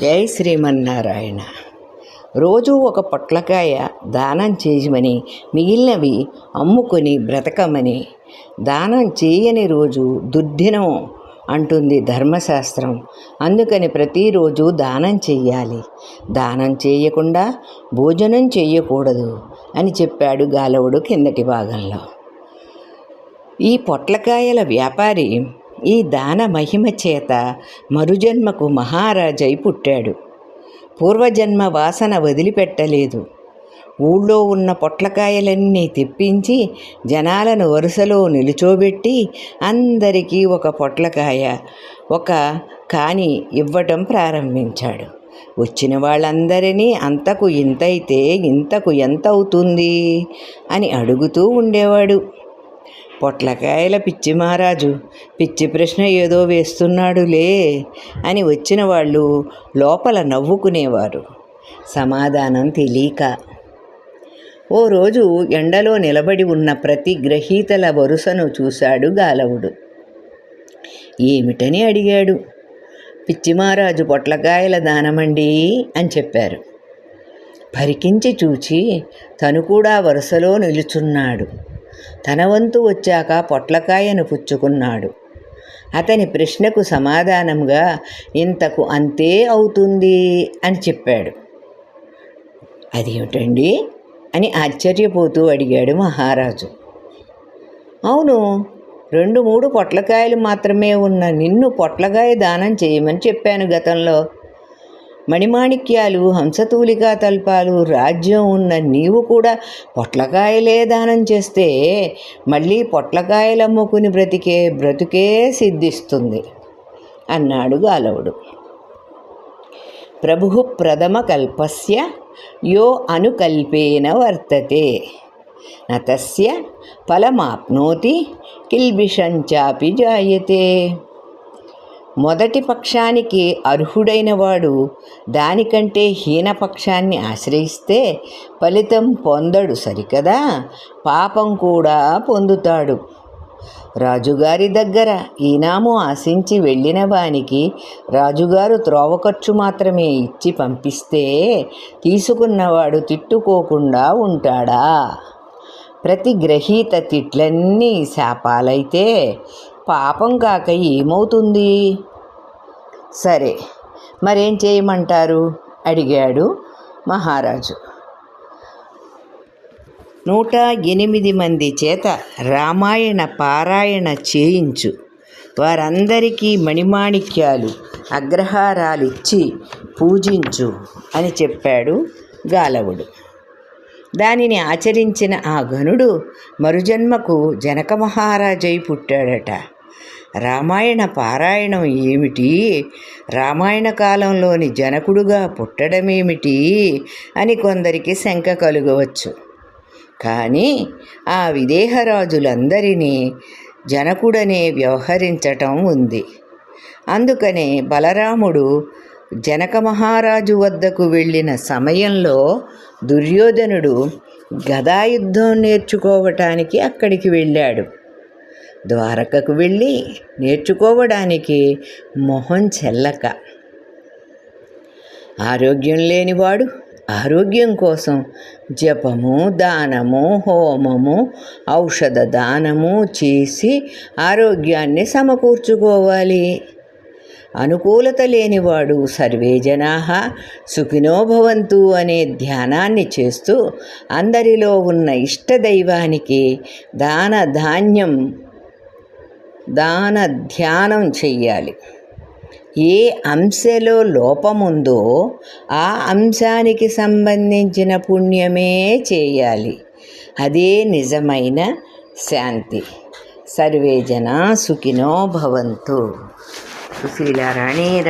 జై శ్రీమన్నారాయణ. రోజు ఒక పొట్లకాయ దానం చేయమని మిగిలినవి అమ్ముకొని బ్రతకమని. దానం చేయని రోజు దుర్దినం అంటుంది ధర్మశాస్త్రం. అందుకని ప్రతిరోజు దానం చెయ్యాలి. దానం చేయకుండా భోజనం చేయకూడదు అని చెప్పాడు గాలవుడు కిందటి భాగంలో. ఈ పొట్లకాయల వ్యాపారి ఈ దాన మహిమ చేత మరుజన్మకు మహారాజై పుట్టాడు. పూర్వజన్మ వాసన వదిలిపెట్టలేదు. ఊళ్ళో ఉన్న పొట్లకాయలన్నీ తెప్పించి జనాలను వరుసలో నిలుచోబెట్టి అందరికీ ఒక పొట్లకాయ ఒక కాని ఇవ్వటం ప్రారంభించాడు. వచ్చిన వాళ్ళందరినీ అంతకు ఇంతైతే ఇంతకు ఎంత అవుతుంది అని అడుగుతూ ఉండేవాడు. పొట్లకాయల పిచ్చి మహారాజు. పిచ్చి ప్రశ్న ఏదో వేస్తున్నాడులే అని వచ్చిన వాళ్ళు లోపల నవ్వుకునేవారు. సమాధానం తెలియక. ఓ రోజు ఎండలో నిలబడి ఉన్న ప్రతి గ్రహీతల వరుసను చూశాడు గాలవుడు. ఏమిటని అడిగాడు. పిచ్చిమారాజు పొట్లకాయల దానమండి అని చెప్పారు. పరికించి చూచి తను కూడా వరుసలో నిలుచున్నాడు. తన వంతు వచ్చాక పొట్లకాయను పుచ్చుకున్నాడు. అతని ప్రశ్నకు సమాధానంగా ఇంతకు అంతే అవుతుంది అని చెప్పాడు. అదేమిటండి? అని ఆశ్చర్యపోతూ అడిగాడు మహారాజు. అవును రెండు మూడు పొట్లకాయలు మాత్రమే ఉన్న నిన్ను పొట్లకాయ దానం చేయమని చెప్పాను గతంలో. మణిమాణిక్యాలు హంసతూలికా తల్పాలు రాజ్యం ఉన్న నీవు కూడా పొట్లకాయలే దానం చేస్తే మళ్ళీ పొట్లకాయలు అమ్ముకుని బ్రతికే బ్రతుకే సిద్ధిస్తుంది అన్నాడు గాలవుడు. ప్రభు ప్రథమ కల్పస్య యో అనుకల్పేన వర్తతే. నతస్య ఫలమాప్నోతి కిల్బిషంచాపి జాయతే. మొదటి పక్షానికి అర్హుడైనవాడు దానికంటే హీనపక్షాన్ని ఆశ్రయిస్తే ఫలితం పొందడు సరికదా? పాపం కూడా పొందుతాడు. రాజుగారి దగ్గర ఈనాము ఆశించి వెళ్ళిన వానికి రాజుగారు త్రోవ ఖర్చు మాత్రమే ఇచ్చి పంపిస్తే తీసుకున్నవాడు తిట్టుకోకుండా ఉంటాడా? ప్రతి గ్రహీత తిట్లన్నీ శాపాలైతే పాపం కాక ఏమవుతుంది? సరే మరేం చేయమంటారు? అడిగాడు మహారాజు. నూట ఎనిమిది మంది చేత రామాయణ పారాయణ చేయించు. వారందరికీ మణిమాణిక్యాలు అగ్రహారాలిచ్చి పూజించు అని చెప్పాడు గాలవుడు. దానిని ఆచరించిన ఆ ఘనుడు మరుజన్మకు జనక మహారాజై పుట్టాడట. రామాయణ పారాయణం ఏమిటి? రామాయణ కాలంలోని జనకుడుగా పుట్టడమేమిటి? అని కొందరికి శంక కలుగవచ్చు. కానీ ఆ విదేహరాజులందరినీ జనకుడనే వ్యవహరించటం ఉంది. అందుకనే బలరాముడు జనక మహారాజు వద్దకు వెళ్ళిన సమయంలో దుర్యోధనుడు గదాయుద్ధం నేర్చుకోవటానికి అక్కడికి వెళ్ళాడు. ద్వారకకు వెళ్ళి నేర్చుకోవడానికి మొహం చెల్లక. ఆరోగ్యం లేనివాడు ఆరోగ్యం కోసం జపము దానము హోమము ఔషధ దానము చేసి ఆరోగ్యాన్ని సమకూర్చుకోవాలి. అనుకూలత లేనివాడు సర్వే జనా సుఖినోభవంతు అనే ధ్యానాన్ని చేస్తూ అందరిలో ఉన్న ఇష్టదైవానికి దాన ధాన్యం దాన ధ్యానం చెయ్యాలి. ఏ అంశలో లోపముందో ఆ అంశానికి సంబంధించిన పుణ్యమే చేయాలి. అదే నిజమైన శాంతి. సర్వే జనా సుఖినో భవంతు. సుశీలారాణి